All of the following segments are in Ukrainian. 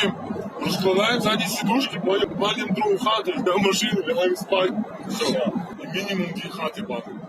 палим, розкладаємо задні сідушки, потім палим другу хату, йдемо машину, лягаємо спати. Все. І мінімум дві хати палимо.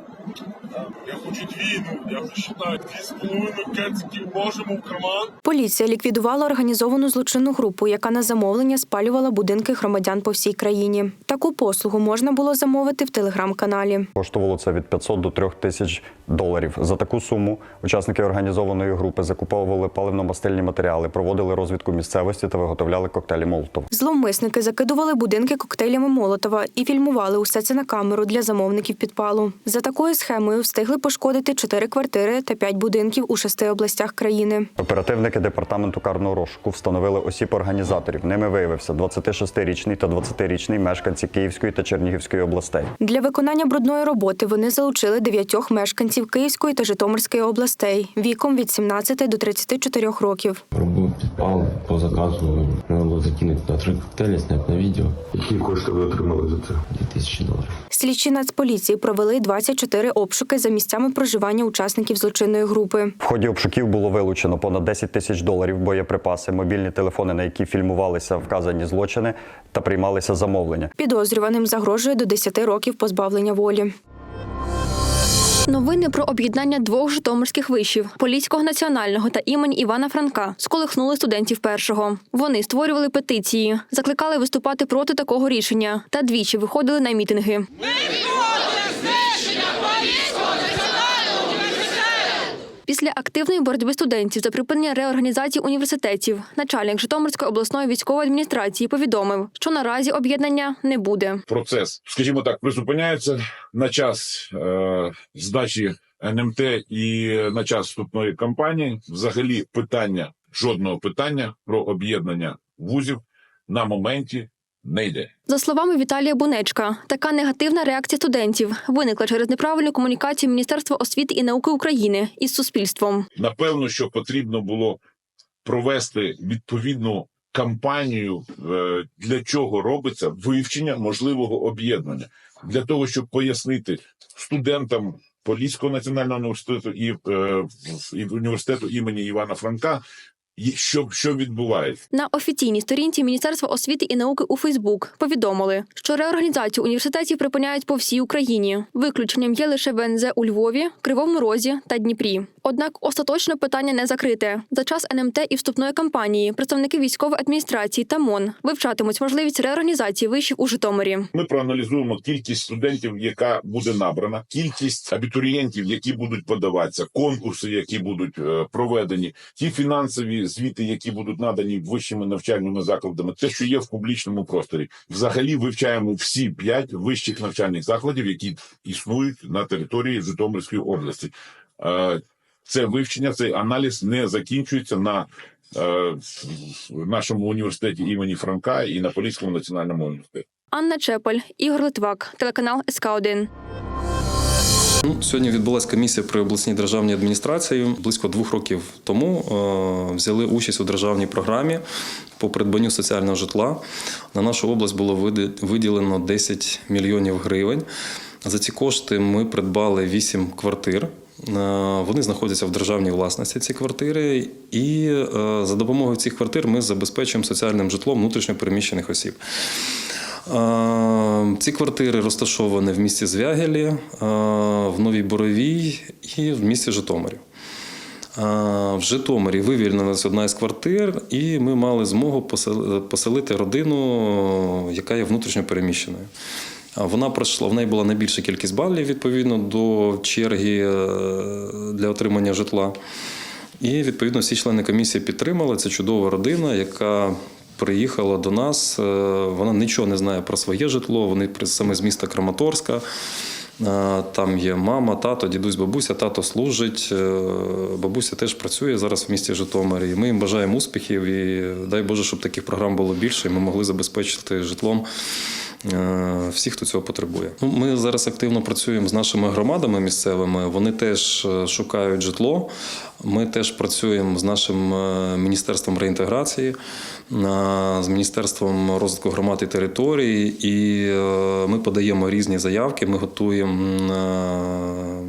Я хочу дві, ну, я вважаю, дві з половиною кециків можемо в карман. Поліція ліквідувала організовану злочинну групу, яка на замовлення спалювала будинки громадян по всій країні. Таку послугу можна було замовити в телеграм-каналі. Коштувало це від 500 до 3 тисяч доларів. За таку суму учасники організованої групи закуповували паливно-мастильні матеріали, проводили розвідку місцевості та виготовляли коктейлі Молотова. Зловмисники закидували будинки коктейлями Молотова і фільмували усе це на камеру для замовників підпалу. За такою схемою встигли пошкодити чотири квартири та п'ять будинків у шести областях країни. Оперативники департаменту карного розшуку встановили осіб організаторів. Ними виявився 26-річний та 20-річний мешканці Київської та Чернігівської областей. Для виконання брудної роботи вони залучили дев'ятьох мешканців Київської та Житомирської областей віком від 17 до 34 років. Робив підпал по заказу. Треба було закинути на три коктейлі, зняти на відео. Які кошти ви отримали за це? 2000 доларів. Слідчі нацполіції провели 24 обшуки за місцями проживання учасників злочинної групи. В ході обшуків було вилучено понад 10 тисяч доларів, боєприпаси, мобільні телефони, на які фільмувалися вказані злочини та приймалися замовлення. Підозрюваним загрожує до 10 років позбавлення волі. Новини про об'єднання двох житомирських вишів Поліського національного та імені Івана Франка сколихнули студентів першого. Вони створювали петиції, закликали виступати проти такого рішення та двічі виходили на мітинги. Після активної боротьби студентів за припинення реорганізації університетів начальник Житомирської обласної військової адміністрації повідомив, що наразі об'єднання не буде. процес, скажімо так, призупиняється на час е, здачі НМТ і на час вступної кампанії. Взагалі, питання жодного питання про об'єднання вузів на моменті не йде. За словами Віталія Бунечка, така негативна реакція студентів виникла через неправильну комунікацію Міністерства освіти і науки України із суспільством. Напевно, що потрібно було провести відповідну кампанію, е, для чого робиться вивчення можливого об'єднання, для того, щоб пояснити студентам Поліського національного університету і, е, і університету імені Івана Франка, що, що відбувається. На офіційній сторінці Міністерства освіти і науки у Фейсбук повідомили, що реорганізацію університетів припиняють по всій Україні. Виключенням є лише ВНЗ у Львові, Кривому Розі та Дніпрі. Однак остаточно питання не закрите. За час НМТ і вступної кампанії представники військової адміністрації та МОН вивчатимуть можливість реорганізації вишів у Житомирі. Ми проаналізуємо кількість студентів, яка буде набрана, кількість абітурієнтів, які будуть подаватися, конкурси, які будуть е, проведені, ті фінансові звіти, які будуть надані вищими навчальними закладами, те, що є в публічному просторі. Взагалі вивчаємо всі п'ять вищих навчальних закладів, які існують на території Житомирської області. Е, Це вивчення, цей аналіз не закінчується на е, нашому університеті імені Франка і на Поліському національному університеті. Анна Чепель, Ігор Литвак, телеканал СК 1 Ну, сьогодні відбулася комісія при обласній державній адміністрації. Близько двох років тому е, взяли участь у державній програмі по придбанню соціального житла. На нашу область було виділено 10 мільйонів гривень. За ці кошти ми придбали 8 квартир. Е, Вони знаходяться в державній власності ці квартири, і е, за допомогою цих квартир ми забезпечуємо соціальним житлом внутрішньопереміщених осіб. Ці квартири розташовані в місті Звягелі, в Новій Боровій і в місті Житомирі. В Житомирі вивільнилася одна із квартир, і ми мали змогу поселити родину, яка є внутрішньо переміщеною. Вона пройшла, в неї була найбільша кількість балів відповідно до черги е, для отримання житла. І відповідно всі члени комісії підтримали. Це чудова родина, яка приїхала до нас. Е, Вона нічого не знає про своє житло. Вони саме з міста Краматорська. Е, Там є мама, тато, дідусь, бабуся, тато служить. е, Бабуся теж працює зараз в місті Житомирі. Ми їм бажаємо успіхів. І дай Боже, щоб таких програм було більше, і ми могли забезпечити житлом всіх, хто цього потребує. Ну, Ми зараз активно працюємо з нашими громадами місцевими. Вони теж е, шукають житло. Ми теж працюємо з нашим е, міністерством реінтеграції, е, з міністерством розвитку громад і територій, і е, ми подаємо різні заявки. Ми готуємо е,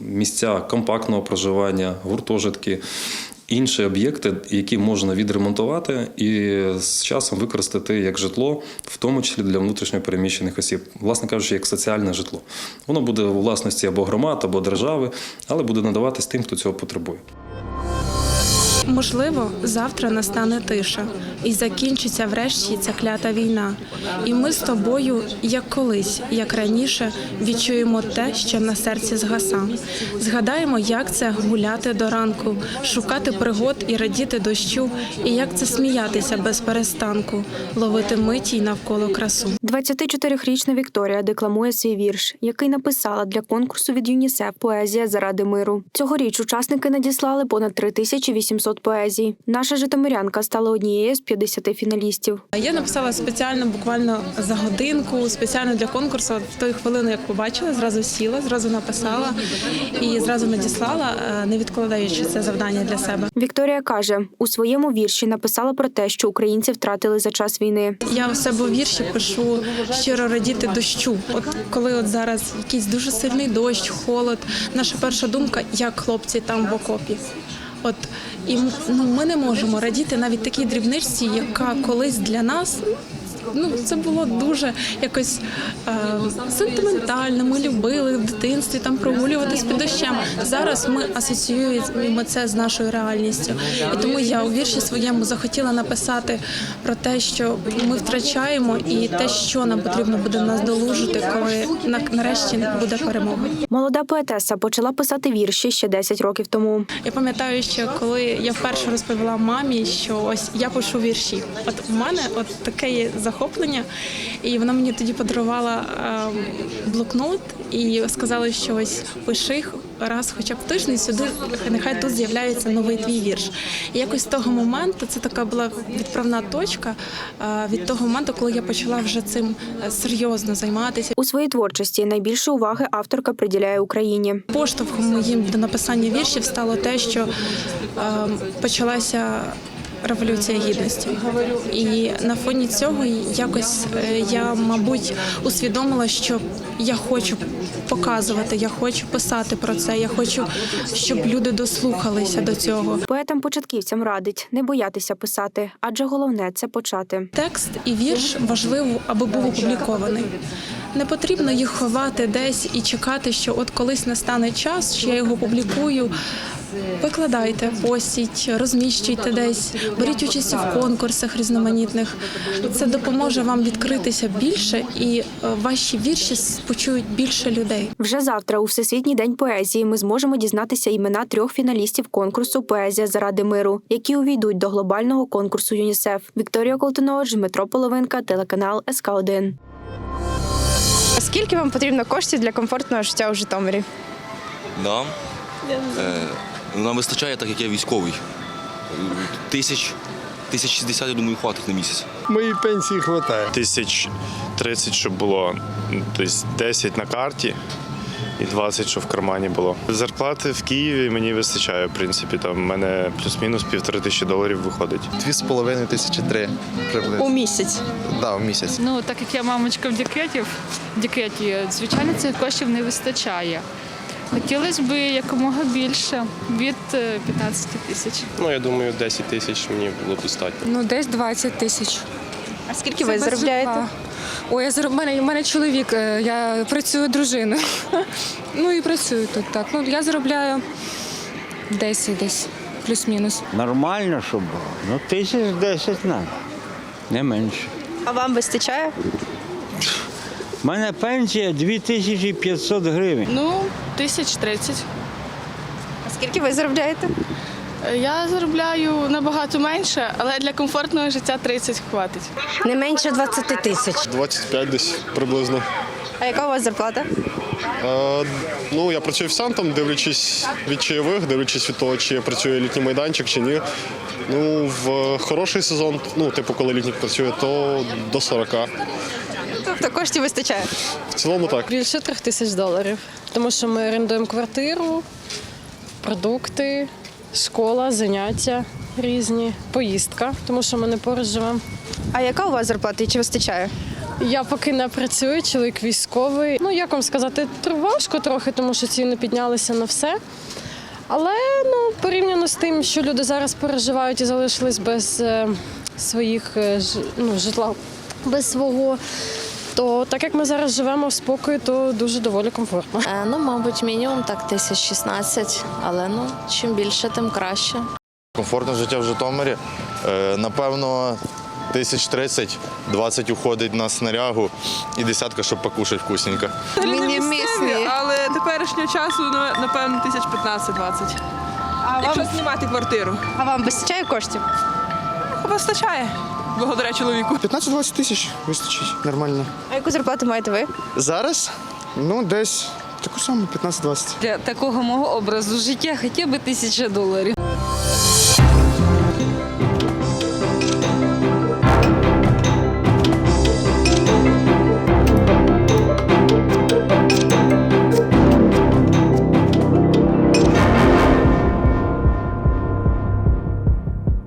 місця компактного проживання, гуртожитки. Інші об'єкти, які можна відремонтувати і з часом використати як житло, в тому числі для внутрішньопереміщених осіб, власне кажучи, як соціальне житло. Воно буде у власності або громад, або держави, але буде надаватись тим, хто цього потребує. Можливо, завтра настане тиша і закінчиться врешті ця клята війна. І ми з тобою, як колись, як раніше, відчуємо те, що на серці згаса. Згадаємо, як це гуляти до ранку, шукати пригод і радіти дощу, і як це сміятися без перестанку, ловити миті й навколо красу. 24-річна Вікторія декламує свій вірш, який написала для конкурсу від ЮНІСЕФ Поезія заради миру. Цьогоріч учасники надіслали понад 3800 поезій. Наша житомирянка стала однією з 50 фіналістів. Я написала спеціально, буквально за годинку, спеціально для конкурсу. В тої хвилини, як побачила, зразу сіла, зразу написала і зразу надіслала, е, не відкладаючи це завдання для себе. Вікторія каже, у своєму вірші написала про те, що українці втратили за час війни. Я у себе у вірші пишу щиро радіти дощу. От коли от зараз якийсь дуже сильний дощ, холод, наша перша думка, як хлопці там в окопі. От і ну, ми не можемо радіти навіть такій дрібничці, яка колись для нас. Ну, це було дуже якось е, сентиментально. Ми любили в дитинстві там прогулюватись під дощем. Зараз ми асоціюємо це з нашою реальністю. І тому я у вірші своєму захотіла написати про те, що ми втрачаємо, і те, що нам потрібно буде наздолужити, коли на- нарешті буде перемога. Молода поетеса почала писати вірші ще 10 років тому. Я пам'ятаю, що коли я вперше розповіла мамі, що ось я пишу вірші. От в мене от таке є захоплення, і вона мені тоді подарувала ем, блокнот і сказала, що ось пиши раз, хоча б тиждень сюди, нехай тут з'являється новий твій вірш. І якось з того моменту це така була відправна точка е, від того моменту, коли я почала вже цим е, серйозно займатися. У своїй творчості найбільше уваги авторка приділяє Україні. Поштовхом моїм до написання віршів стало те, що е, почалася революція гідності, і на фоні цього якось е, я, мабуть, усвідомила, що я хочу показувати, я хочу писати про це. Я хочу, щоб люди дослухалися до цього. Поетам-початківцям радить не боятися писати, адже головне це почати. Текст і вірш важливо, аби був опублікований. Не потрібно їх ховати десь і чекати, що от колись настане час, що я його публікую. Викладайте, постіть, розміщуйте десь, беріть участь в конкурсах різноманітних. Це допоможе вам відкритися більше, і е, ваші вірші почують більше людей. Вже завтра, у Всесвітній день поезії, ми зможемо дізнатися імена трьох фіналістів конкурсу Поезія заради миру, які увійдуть до глобального конкурсу ЮНІСЕФ. Вікторія Колтунович, Дмитро Половинка, телеканал СК 1 Скільки вам потрібно коштів для комфортного життя у Житомирі? Да. Е, нам вистачає, так як я військовий. Тисяч, тисяч шістдесят, я думаю, хватить на місяць. Моїй пенсії вистачає. Тисяч 30, щоб було тобто 10 на карті і 20, щоб в кармані було. Зарплати в Києві мені вистачає, в принципі. Там в мене плюс-мінус півтори тисячі доларів виходить. Дві з половиною тисячі три приблизно. У місяць. Да, в місяць. Ну, так як я мамочка в декреті, в декреті, звичайно, цих коштів не вистачає. Хотілося б якомога більше від е, 15 тисяч. Ну, я думаю, 10 тисяч мені було достатньо. Ну, десь 20 тисяч. А скільки ви заробляєте? Ой, я зароб... мене, в мене чоловік, е, я працюю дружиною. ну і працюю тут так. Ну, я заробляю 10 десь, плюс-мінус. Нормально, щоб було. Ну, тисяч десять треба, не менше. А вам вистачає? У мене пенсія 2500 гривень. Ну, тисяч 30. А скільки ви заробляєте? Я заробляю набагато менше, але для комфортного життя 30 хватить. Не менше 20 тисяч. 25 десь приблизно. А яка у вас зарплата? Е, ну, я працюю офіціантом, дивлячись від чайових, дивлячись від того, чи працює літній майданчик чи ні. Ну, в хороший сезон, ну, типу, коли літнік працює, то до 40. Тобто коштів вистачає. В цілому так. Більше трьох тисяч доларів. Тому що ми орендуємо квартиру, продукти, школа, заняття різні, поїздка, тому що ми не поруч живемо. А яка у вас зарплата і чи вистачає? Я поки не працюю, чоловік військовий. Ну як вам сказати, важко трохи, тому що ціни піднялися на все. Але ну, порівняно з тим, що люди зараз переживають і залишились без е, своїх е, ж- ну, житла, без свого. То так як ми зараз живемо в спокої, то дуже доволі комфортно. Е, Ну, мабуть, мінімум так тисяч 16, але ну чим більше, тим краще. Комфортне життя в Житомирі. Е, Напевно, тисяч 30, 20 уходить на снарягу і десятка, щоб покушати вкусненько. Мінімісні. але теперішнього часу ну, напевно тисяч 15-20. Якщо вам, знімати квартиру, а вам вистачає коштів? вистачає. Благодаря чоловіку. 15-20 тисяч вистачить нормально. А яку зарплату маєте ви? Зараз ну десь таку саму 15-20. Для такого мого образу життя хоча б тисяча доларів.